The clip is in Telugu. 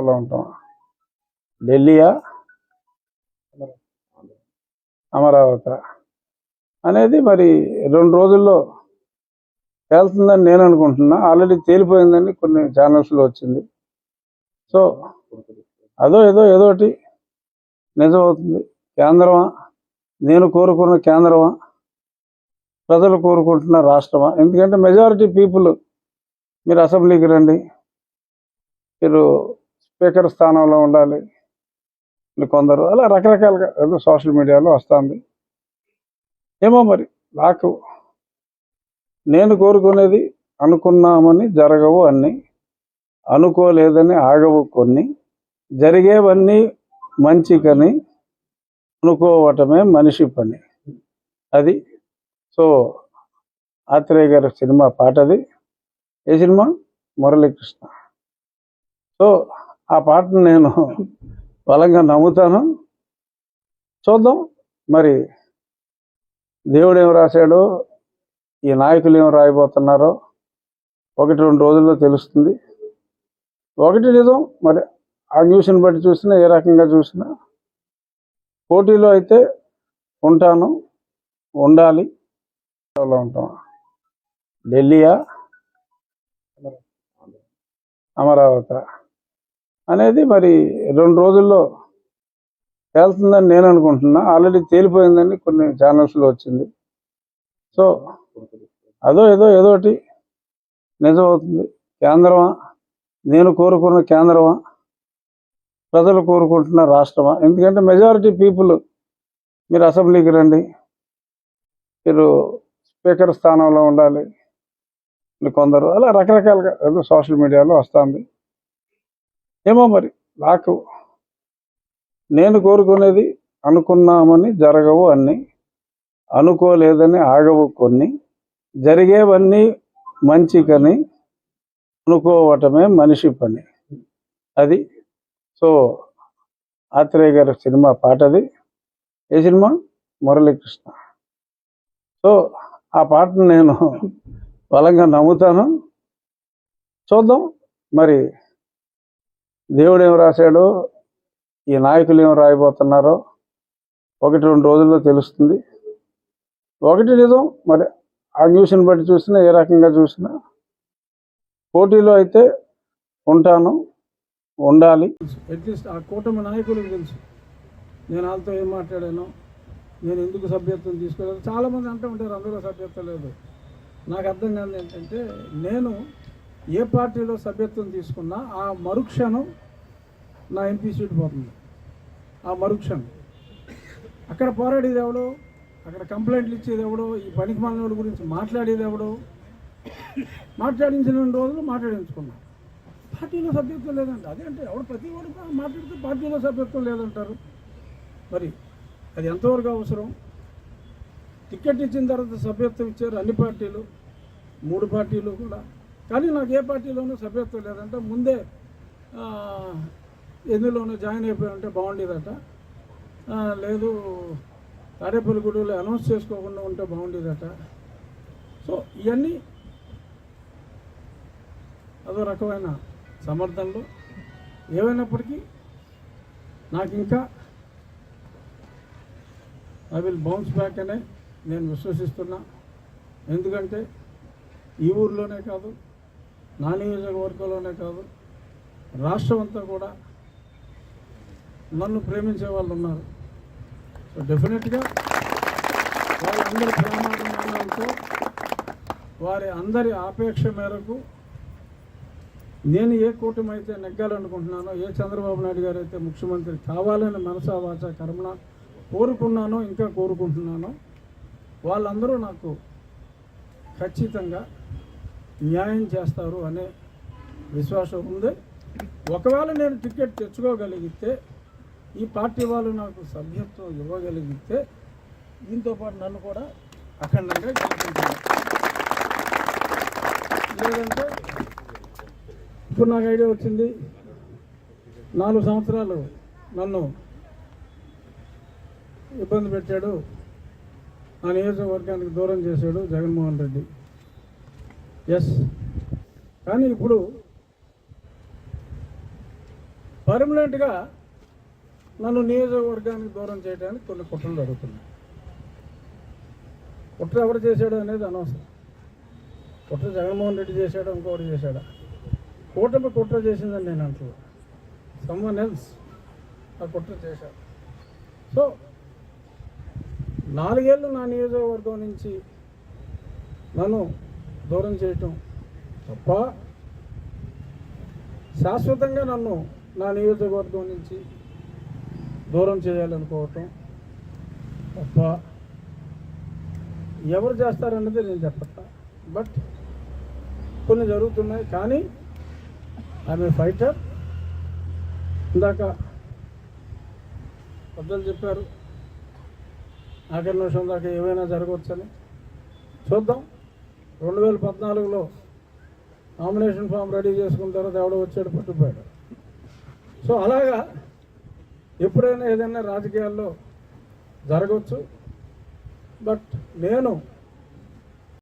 లో ఉంటాం. ఢిల్లీయా? అమరావతి. అనేది మరి రెండు రోజుల్లో తేలుతుందని నేను అనుకుంటున్నా. ఆల్రెడీ తేలిపోయిందని కొన్ని ఛానల్స్లో వచ్చింది. సో అదో ఏదో ఏదోటి నిజమవుతుంది. కేంద్రమా? నేను కోరుకున్న కేంద్రమా? ప్రజలు కోరుకుంటున్న రాష్ట్రమా? ఎందుకంటే మెజారిటీ పీపుల్ మీరు అసెంబ్లీకి రండి. మీరు స్పీకర్ స్థానంలో ఉండాలి. కొందరు అలా రకరకాలుగా ఏదో సోషల్ మీడియాలో వస్తుంది. ఏమో మరి నాకు నేను కోరుకునేది అనుకున్నామని జరగవు అన్నీ అనుకోలేదని ఆగవు కొన్ని జరిగేవన్నీ మంచికని అనుకోవటమే మనిషి పని. అది సో ఆత్రేయ గారి సినిమా పాటది. ఏ సినిమా? మురళీకృష్ణ. సో ఆ పాటను నేను బలంగా నమ్ముతాను. చూద్దాం. మరి దేవుడు ఏం రాశాడో ఈ నాయకులు ఏం రాయబోతున్నారో ఒకటి రెండు రోజుల్లో తెలుస్తుంది. ఒకటి నిజం మరి ఆ న్యూస్ని బట్టి చూసినా ఏ రకంగా చూసినా పోటీలో అయితే ఉంటాను ఉండాలి. ఉంటాం. ఢిల్లీయా? అమరావతి. అనేది మరి రెండు రోజుల్లో తేలుతుందని నేను అనుకుంటున్నా. ఆల్రెడీ తేలిపోయిందని కొన్ని ఛానల్స్లో వచ్చింది. సో అదో ఏదో ఏదోటి నిజమవుతుంది. కేంద్రమా? నేను కోరుకున్న కేంద్రమా? ప్రజలు కోరుకుంటున్న రాష్ట్రమా? ఎందుకంటే మెజారిటీ పీపుల్ మీరు అసెంబ్లీకి రండి. మీరు స్పీకర్ స్థానంలో ఉండాలి. కొందరు అలా రకరకాలుగా ఏదో సోషల్ మీడియాలో వస్తుంది. ఏమో మరి నాకు నేను కోరుకునేది అనుకున్నామని జరగవు అన్ని అనుకోలేదని ఆగవు కొన్ని జరిగేవన్నీ మంచికని అనుకోవటమే మనిషి పని. అది సో ఆత్రేయ గారి సినిమా పాటది. ఏ సినిమా? మురళీకృష్ణ. సో ఆ పాటను నేను బలంగా నమ్ముతాను. చూద్దాం మరి. దేవుడు ఏం రాశాడో ఈ నాయకులు ఏం రాయబోతున్నారో ఒకటి రెండు రోజుల్లో తెలుస్తుంది. ఒకటి నిజం మరి ఆ న్యూస్ని బట్టి చూసినా ఏ రకంగా చూసినా పోటీలో అయితే ఉంటాను ఉండాలి. అట్లీస్ట్ ఆ కూటమి నాయకులకు తెలుసు. నేను వాళ్ళతో ఏం మాట్లాడాను నేను ఎందుకు సభ్యత్వం తీసుకోలేదు చాలామంది అంటూ ఉంటారు అందులో సభ్యత్వం లేదు. నాకు అర్థం కాదు ఏంటంటే నేను ఏ పార్టీలో సభ్యత్వం తీసుకున్నా ఆ మరుక్షణం నా ఎంపీ సీట్ పోతుంది. ఆ మరుక్షణం. అక్కడ పోరాడేది ఎవడో అక్కడ కంప్లైంట్లు ఇచ్చేది ఎవడో ఈ పనికి మాలినోడి గురించి మాట్లాడేది ఎవడో. మాట్లాడించిన రోజులు మాట్లాడించుకున్నాం. పార్టీలో సభ్యత్వం లేదంట. అదేంటే ఎవడు ప్రతి వాడు మాట్లాడితే పార్టీలో సభ్యత్వం లేదంటారు. మరి అది ఎంతవరకు అవసరం? టికెట్ ఇచ్చిన తర్వాత సభ్యత్వం ఇచ్చారు అన్ని పార్టీలు. మూడు పార్టీలు కూడా. కానీ నాకు ఏ పార్టీలోనూ సభ్యత్వం లేదంటే. ముందే ఎందులోనూ జాయిన్ అయిపోయి ఉంటే బాగుండేదట లేదు తాడేపల్లిగూడలో అనౌన్స్ చేసుకోకుండా ఉంటే బాగుండేదట. సో ఇవన్నీ అదో రకమైన సమర్థనలు. ఏమైనప్పటికీ నాకు ఇంకా ఐ విల్ బౌన్స్ బ్యాక్ అనే నేను విశ్వసిస్తున్నా. ఎందుకంటే ఈ ఊర్లోనే కాదు నా నియోజకవర్గంలోనే కాదు రాష్ట్రం అంతా కూడా నన్ను ప్రేమించే వాళ్ళు ఉన్నారు. సో డెఫినెట్గా వారందరి ప్రేమాభిమానాలతో వారి అందరి ఆపేక్ష మేరకు నేను ఏ కూటమి అయితే నెగ్గాలనుకుంటున్నానో ఏ చంద్రబాబు నాయుడు గారు అయితే ముఖ్యమంత్రి కావాలని మనసా వాచ కర్మణ కోరుకున్నానో ఇంకా కోరుకుంటున్నానో వాళ్ళందరూ నాకు ఖచ్చితంగా న్యాయం చేస్తారు అనే విశ్వాసం ఉంది. ఒకవేళ నేను టికెట్ తెచ్చుకోగలిగితే ఈ పార్టీ వాళ్ళు నాకు సభ్యత్వం ఇవ్వగలిగితే దీంతో పాటు నన్ను కూడా అఖండంగా లేదంటే ఇప్పుడు నాకు ఐడియా వచ్చింది నాలుగు సంవత్సరాలు నన్ను ఇబ్బంది పెట్టాడు. ఆ నియోజకవర్గానికి దూరం చేశాడు జగన్మోహన్ రెడ్డి. ఎస్ కానీ ఇప్పుడు పర్మనెంట్గా నన్ను నియోజకవర్గానికి దూరం చేయడానికి కొన్ని కుట్రలు జరుగుతున్నాయి. కుట్ర ఎవరు చేశాడు అనేది అనవసరం. కుట్ర జగన్మోహన్ రెడ్డి చేశాడు ఇంకొకటి చేశాడా? కూటమి కుట్ర చేసిందని నేను అంటున్నా. సమ్వన్ ఎల్స్ ఆ కుట్ర చేశాడు. సో నాలుగేళ్ళు నా నియోజకవర్గం నుంచి నన్ను దూరం చేయటం తప్ప శాశ్వతంగా నన్ను నా నియోజకవర్గం నుంచి దూరం చేయాలనుకోవటం తప్ప ఎవరు చేస్తారన్నది నేను చెప్పట్లా. బట్ కొన్ని జరుగుతున్నాయి కానీ ఆమె ఫైటర్. ఇందాక పెద్దలు చెప్పారు ఆఖరి నిమిషం దాకా ఏమైనా జరగవచ్చని. చూద్దాం. రెండు వేల పద్నాలుగులో నామినేషన్ ఫామ్ రెడీ చేసుకున్న తర్వాత ఎవడో వచ్చాడు పట్టుకుపోయాడు. సో అలాగా ఎప్పుడైనా ఏదైనా రాజకీయాల్లో జరగవచ్చు. బట్ నేను